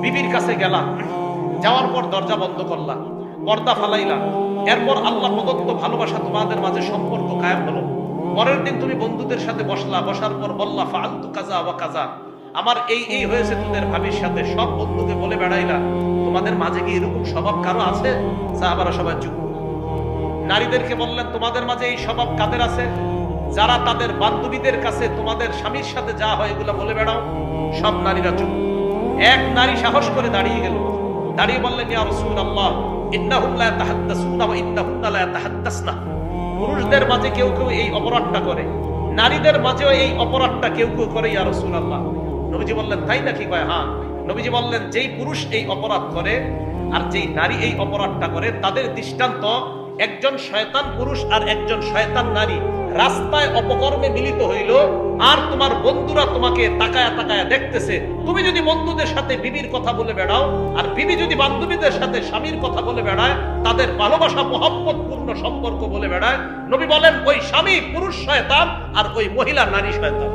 বিবির কাছে গেলাম। যাওয়ার পর দরজা বন্ধ করলাম। পর্দা ফালাইলাম। এরপর আল্লাহ প্রদত্ত ভালোবাসা তোমাদের মাঝে সম্পর্ক কায়েম হলো। পরের দিন তুমি বন্ধুদের সাথে বসলা। বসার পর বললা ফালতু কাজা ওয়া কাজা আমার এই এই হয়েছে তোদের ভাবির সাথে। সব বন্ধুকে বলে বেড়াইলা, তোমাদের মাঝে কি এরকম স্বভাব কারও আছে? সাহাবারা সবাই চুপ। নারীদেরকে বললেন, তোমাদের মাঝে এই স্বভাব কাদের আছে? যারা তাদের বান্ধবীদের কাছে তোমাদের স্বামীর সাথে যা হয় এগুলো বলে বেড়াও। সব নারীরা চুপ। এক নারী সাহস করে দাঁড়িয়ে গেল। দাঁড়িয়ে বললেন ইয়া রাসূলুল্লাহ, ইন্নাহুম লা ইয়াতাহাদ্দাসুনা ওয়া ইন্নাহুন্না লা ইয়াতাহাদ্দাসনা পুরুষদের মাঝে কেউ কেউ এই অপরাধটা করে, নারীদের মাঝেও এই অপরাধটা কেউ কেউ করে, ইয়া রাসূলুল্লাহ। নবীজি বললেন, তাই নাকি কয় হ্যাঁ? নবীজি বললেন, যেই পুরুষ এই অপরাধ করে আর যেই নারী এই অপরাধটা করে, তাদের দৃষ্টান্ত একজন শয়তান পুরুষ আর একজন শয়তান নারী রাস্তায় অপকর্মে মিলিত হইল, আর তোমার বন্ধুরা তোমাকে তাকায়া তাকায়া দেখতেছে। তুমি যদি বন্ধুদের সাথে বিবির কথা বলে বেড়াও, আর বিবি যদি বান্ধবীদের সাথে স্বামীর কথা বলে বেড়ায়, তাদের ভালোবাসা মহব্বত পূর্ণ সম্পর্ক বলে বেড়ায়, নবী বলেন, ওই স্বামী পুরুষ শয়তান, আর ওই মহিলা নারী শয়তান।